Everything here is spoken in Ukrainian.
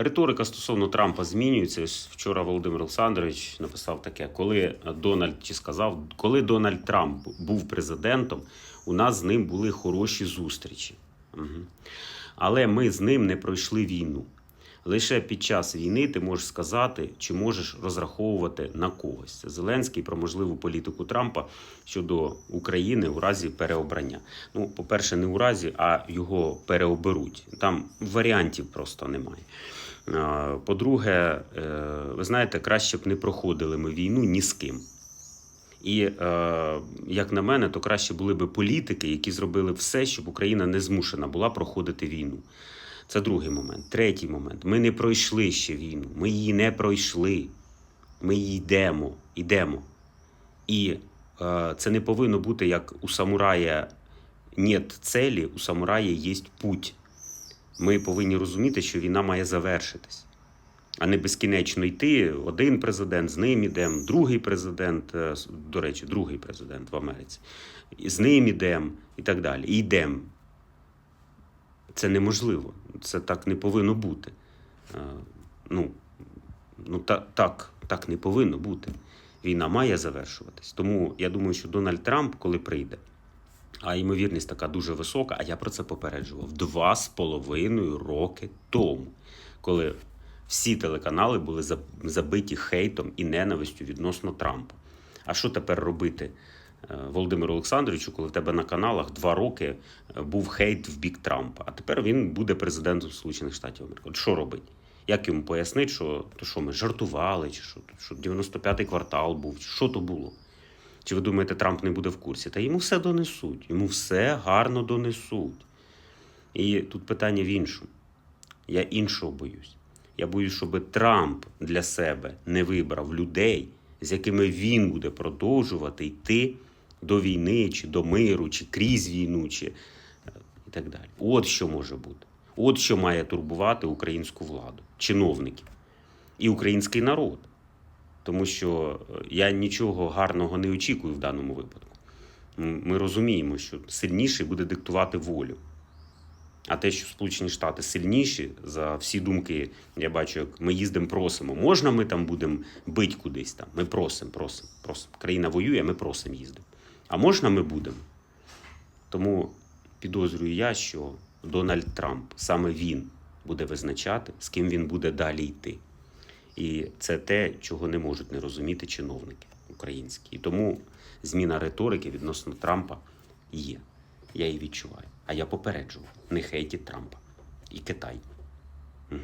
Риторика стосовно Трампа змінюється. Вчора Володимир Олександрович написав таке: коли Дональд чи сказав, коли Дональд Трамп був президентом, у нас з ним були хороші зустрічі. Угу. Але ми з ним не пройшли війну. Лише під час війни ти можеш сказати, чи можеш розраховувати на когось. Зеленський про можливу політику Трампа щодо України у разі переобрання. Ну, по-перше, не у разі, а його переоберуть. Там варіантів просто немає. По-друге, е, ви знаєте, краще б не проходили ми війну ні з ким. І е, як на мене, то краще були б політики, які зробили все, щоб Україна не змушена була проходити війну. Це другий момент. Третій момент. Ми не пройшли ще війну. Ми її не пройшли. Ми її йдемо. йдемо. І е, це не повинно бути як у самурая нет целі, у самурая є путь. Ми повинні розуміти, що війна має завершитись, а не безкінечно йти. Один президент, з ним ідемо, другий президент, е, до речі, другий президент в Америці, з ним ідемо і так далі. І йдемо. Це неможливо. Це так не повинно бути. Е, Ну, ну та, так, так не повинно бути. Війна має завершуватись. Тому я думаю, що Дональд Трамп, коли прийде, а ймовірність така дуже висока, а я про це попереджував два з половиною роки тому, коли всі телеканали були забиті хейтом і ненавистю відносно Трампа. А що тепер робити е, Володимиру Олександровичу, коли в тебе на каналах два роки е, був хейт в бік Трампа, а тепер він буде президентом Сполучених Штатів Америки? От що робить? Як йому пояснити, що, то що ми жартували, чи що, що 95-й квартал був, чи що то було? Чи ви думаєте, Трамп не буде в курсі? Та йому все донесуть, йому все гарно донесуть. І тут питання в іншому. Я іншого боюсь. Я боюсь, щоб Трамп для себе не вибрав людей, з якими він буде продовжувати йти до війни, чи до миру, чи крізь війну, чи е, і так далі. От що може бути. От що має турбувати українську владу, чиновників і український народ. Тому що е, я нічого гарного не очікую в даному випадку. Ми розуміємо, що сильніший буде диктувати волю. А те, що Сполучені Штати сильніші за всі думки, я бачу, як ми їздимо, просимо. Можна ми там будемо бити кудись там? Ми просимо, просимо, просимо. Країна воює, ми просимо їздимо. А можна ми будемо? Тому підозрюю я, що Дональд Трамп саме він буде визначати, з ким він буде далі йти. І це те, чого не можуть не розуміти чиновники українські. І тому зміна риторики відносно Трампа є. Я її відчуваю. А я попереджував: не хейтіть Трампа і Китай. Угу.